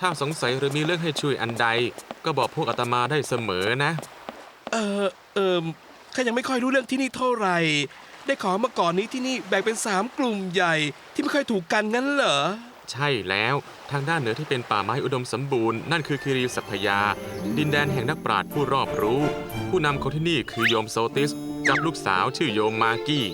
ถ้าสงสัยหรือมีเรื่องให้ช่วยอันใด ก็บอกพวกอาตมาได้เสมอนะ เออเออข้ายังไม่ค่อยรู้เรื่องที่นี่เท่าไหร่ ได้ของมาก่อนนี้ที่นี่แบ่งเป็นสามกลุ่มใหญ่ที่ไม่ค่อยถูกกันงั้นเหรอ ใช่แล้วทางด้านเหนือที่เป็นป่าไม้อุดมสมบูรณ์ นั่นคือคิริสัพพยา ดินแดนแห่งนักปราชญ์ผู้รอบรู้ ผู้นำคนที่นี่คือโยมโซติส กับลูกสาวชื่อโยมมากี้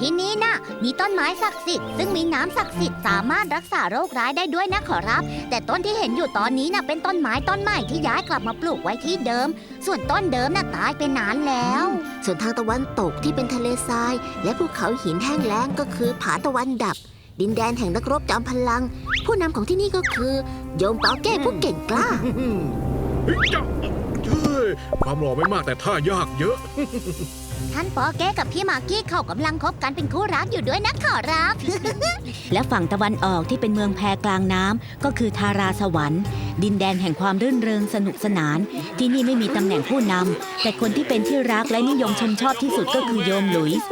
ที่นี่น่ะมีต้นไม้ศักดิ์สิทธิ์ซึ่งมีน้ำศักดิ์สิทธิ์สามารถรักษาโรคร้ายได้ด้วยนะขอรับ แต่ต้นที่เห็นอยู่ตอนนี้น่ะเป็นต้นไม้ต้นใหม่ที่ย้ายกลับมาปลูกไว้ที่เดิม ส่วนต้นเดิมน่ะตายไปนานแล้ว ส่วนทางตะวันตกที่เป็นทะเลทราย และภูเขาหินแห้งแล้งก็คือผาตะวันดับ ดินแดนแห่งนักรบจอมพลัง ผู้นำของที่นี่ก็คือ โยมเปาเก้ผู้เก่งกล้าเฮ้ ยจ้ะเฮ้ยความหล่อไม่มากแต่ท่ายากเยอะ ท่านปอเก้กับพี่มากกี้เขากำลังคบกันเป็นคู่รักอยู่ด้วยนะขอรับ และฝั่งตะวันออกที่เป็นเมืองแพกลางน้ำก็คือทาราสวรรค์ ดินแดนแห่งความรื่นเริงสนุกสนาน ที่นี่ไม่มีตำแหน่งผู้นำแต่คนที่เป็นที่รักและนิยมชมชอบที่สุดก็คือโยมหลุยส์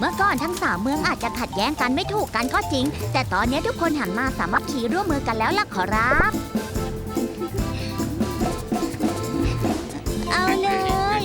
เมื่อก่อนทั้งสามเมืองอาจจะขัดแย้งกันไม่ถูกกันก็จริง แต่ตอนนี้ทุกคนหันมาสามัคคีร่วมมือกันแล้วล่ะขอรับ เอาเลย